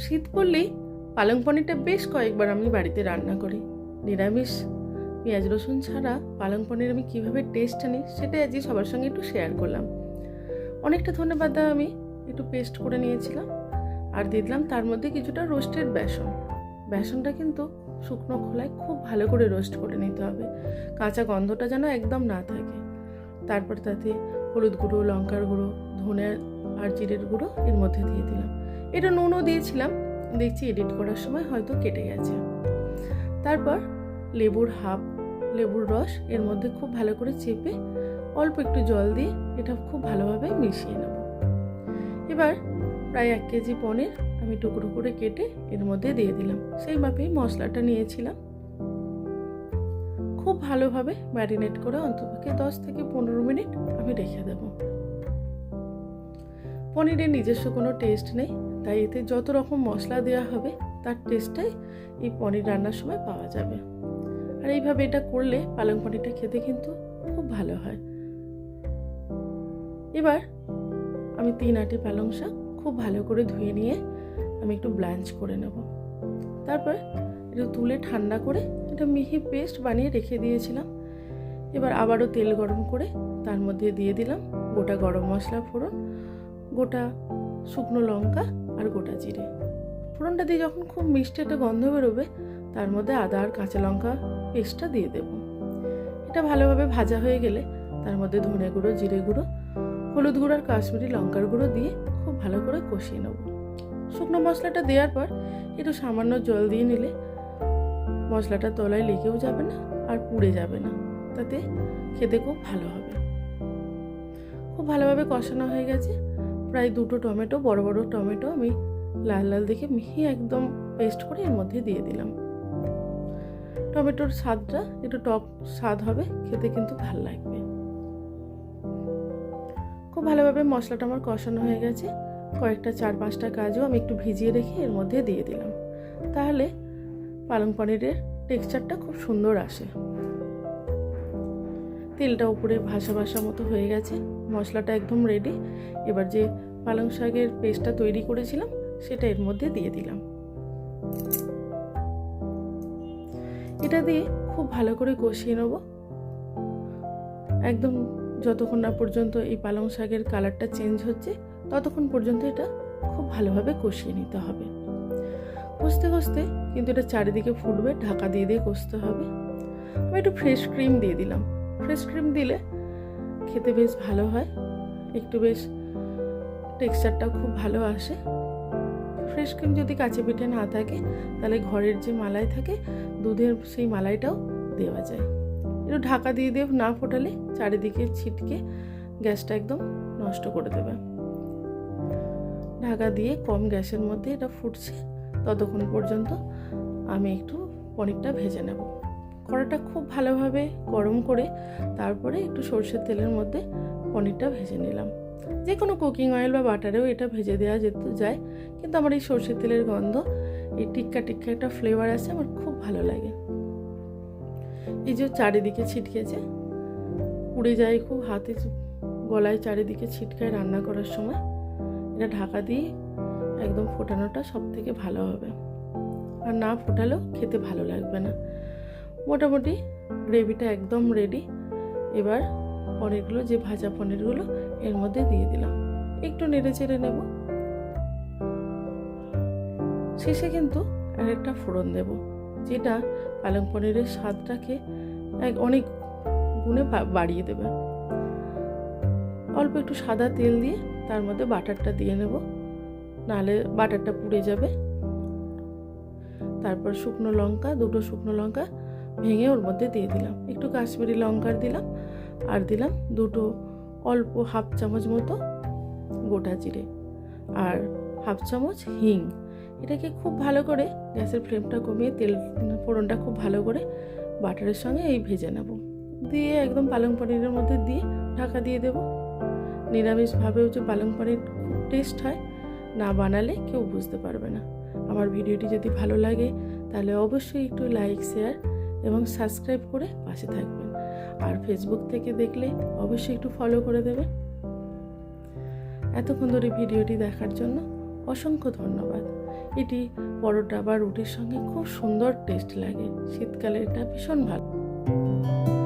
শীত পড়লেই পালং পনিরটা বেশ কয়েকবার আমি বাড়িতে রান্না করি। নিরামিষ। পেঁয়াজ, রসুন ছাড়া পালং পনির আমি কীভাবে টেস্ট আনি সেটাই আজকে সবার সঙ্গে একটু শেয়ার করলাম। অনেকটা ধন্যবাদ পাতা আমি একটু পেস্ট করে নিয়েছিলাম আর দিয়ে দিলাম তার মধ্যে কিছুটা রোস্টেড বেসন। বেসনটা কিন্তু শুকনো খোলায় খুব ভালো করে রোস্ট করে নিতে হবে। কাঁচা গন্ধটা যেন একদম না থাকে। তারপর তাতে হলুদ গুঁড়ো, লঙ্কার গুঁড়ো, ধনে আর জিরের গুঁড়ো এর মধ্যে দিয়ে দিলাম। এটা নুনও দিয়েছিলাম। দেখছি এডিট করার সময় হয়তো কেটে গেছে। তারপর লেবুর হাফ, লেবুর রস এর মধ্যে খুব ভালো করে চেপে অল্প একটু জল দিয়ে এটা খুব ভালোভাবে মিশিয়ে নেব। এবার প্রায় এক কেজি পনির আমি টুকরো করে কেটে এর মধ্যে দিয়ে দিলাম। সেই মাপেই মশলাটা নিয়েছিলাম। খুব ভালোভাবে ম্যারিনেট করে অন্তপক্ষে দশ থেকে পনেরো মিনিট আমি রেখে দেব। পনিরের নিজস্ব কোনো টেস্ট নেই, তাই এতে যত রকম মশলা দেওয়া হবে, তার টেস্টটাই এই পনির রান্নার সময় পাওয়া যাবে। আর এইভাবে এটা করলে পালং পনিরটা খেতে কিন্তু খুব ভালো হয়। এবার আমি তিন আটি পালং শাক খুব ভালো করে ধুয়ে নিয়ে আমি একটু ব্লাঞ্চ করে নেব। তারপর একটু তুলে ঠান্ডা করে একটা মিহি পেস্ট বানিয়ে রেখে দিয়েছিলাম। এবার আবারও তেল গরম করে তার মধ্যে দিয়ে দিলাম গোটা গরম মশলা ফোড়ন। গোটা শুকনো লঙ্কা আর গোটা জিরে। ফোড়নটা দিয়ে যখন খুব মিষ্টি একটা গন্ধ বেরোবে, তার মধ্যে আদা আর কাঁচা লঙ্কা পেস্টটা দিয়ে দেব। এটা ভালোভাবে ভাজা হয়ে গেলে তার মধ্যে ধনে গুঁড়ো, জিরে গুঁড়ো, হলুদ গুঁড়ো আর কাশ্মীরি লঙ্কার গুঁড়ো দিয়ে খুব ভালো করে কষিয়ে নেব। শুকনো মশলাটা দেওয়ার পর একটু সামান্য জল দিয়ে নিলে মশলাটা তলায় লেগেও যাবে না আর পুড়ে যাবে না। তাতে খেতে খুব ভালো হবে। খুব ভালোভাবে কষানো হয়ে গেছে। প্রায় দুটো টমেটো, বড় বড় টমেটো আমি লাল লাল দেখে মিহি একদম পেস্ট করে এর মধ্যে দিয়ে দিলাম। টমেটোর স্বাদটা একটু টক স্বাদ হবে, খেতে কিন্তু ভালো লাগবে। খুব ভালোভাবে মশলাটা আমার কষানো হয়ে গেছে। কয়েকটা চার পাঁচটা কাজও আমি একটু ভিজিয়ে রেখে এর মধ্যে দিয়ে দিলাম। তাহলে পালং পনিরের টেক্সচারটা খুব সুন্দর আসে। তেলটা উপরে ভাসা ভাসা মতো হয়ে গেছে, মশলাটা একদম রেডি এবার যে পালং শাকের পেস্টটা তৈরি করেছিলাম, সেটা এর মধ্যে দিয়ে দিলাম। এটা দিয়ে খুব ভালো করে কষিয়ে নেব। একদম যতক্ষণ না পর্যন্ত এই পালং শাকের কালারটা চেঞ্জ হচ্ছে, ততক্ষণ পর্যন্ত এটা খুব ভালোভাবে কষিয়ে নিতে হবে। কষতে কষতে কিন্তু এটা চারিদিকে ফুটবে, ঢাকা দিয়ে দিয়ে কষতে হবে। আমি একটু ফ্রেশ ক্রিম দিয়ে দিলাম। ফ্রেশ ক্রিম দিলে খেতে বেশ ভালো হয়। একটু বেশ টেক্সচারটাও খুব ভালো আসে। ফ্রেশ ক্রিম যদি কাছে পিঠে না থাকে, তাহলে ঘরের যে মালাই থাকে, দুধের সেই মালাইটাও দেওয়া যায়। একটু ঢাকা দিয়ে দিয়ে না ফোটালে, চারিদিকে ছিটকে গ্যাসটা একদম নষ্ট করে দেবে। ঢাকা দিয়ে কম গ্যাসের মধ্যে এটা ফুটছে, ততক্ষণ পর্যন্ত আমি একটু পনিরটা ভেজে নেব। কড়াটা খুব ভালোভাবে গরম করে তারপরে একটু সর্ষের তেলের মধ্যে পনিরটা ভেজে নিলাম। যে কোনো কুকিং অয়েল বা বাটারেও এটা ভেজে দেওয়া যেতে যায়, কিন্তু আমার এই সর্ষের তেলের গন্ধ, এই টিক্কা টিক্কা একটা ফ্লেভার আছে, আমার খুব ভালো লাগে। এই যে চারিদিকে ছিটকেছে, পুড়ে যায় খুব হাতে গলায় চারিদিকে ছিটকায় রান্না করার সময়, এটা ঢাকা দিয়ে একদম ফোটানোটা সব থেকে ভালো হবে। আর না ফোটালেও খেতে ভালো লাগবে না। মোটামুটি গ্রেভিটা একদম রেডি এবার পনিরগুলো, যে ভাজা পনিরগুলো, এর মধ্যে দিয়ে দিলাম। একটু নেড়ে চেড়ে নেব। শেষে কিন্তু আরেকটা ফোড়ন দেব, যেটা পালং পনিরের স্বাদটাকে অনেক গুণে বাড়িয়ে দেবে। অল্প একটু সাদা তেল দিয়ে তার মধ্যে বাটারটা দিয়ে নেব নাহলে বাটারটা পুড়ে যাবে। তারপর শুকনো লঙ্কা, দুটো শুকনো লঙ্কা ভেঙে ওর মধ্যে দিয়ে দিলাম। একটু কাশ্মীরি লঙ্কার দিলাম আর দিলাম দুটো অল্প হাফ চামচ মতো গোটা জিরে আর হাফ চামচ হিং। এটাকে খুব ভালো করে গ্যাসের ফ্লেমটা কমিয়ে তেল ফোড়নটা খুব ভালো করে বাটারের সঙ্গে এই ভেজে নেব। দিয়ে একদম পালং পনিরের মধ্যে দিয়ে ঢাকা দিয়ে দেব। নিরামিষভাবেও যে পালং পনির খুব টেস্ট হয় না বানালে কেউ বুঝতে পারবে না। আমার ভিডিওটি যদি ভালো লাগে তাহলে অবশ্যই একটু লাইক শেয়ার এবং সাবস্ক্রাইব করে পাশে থাকবেন। আর ফেসবুক থেকে দেখলে অবশ্যই একটু ফলো করে দেবেন। এতক্ষণ ধরে ভিডিওটি দেখার জন্য অসংখ্য ধন্যবাদ। এটি পরোটা বা রুটির সঙ্গে খুব সুন্দর টেস্ট লাগে। শীতকালে এটা ভীষণ ভালো।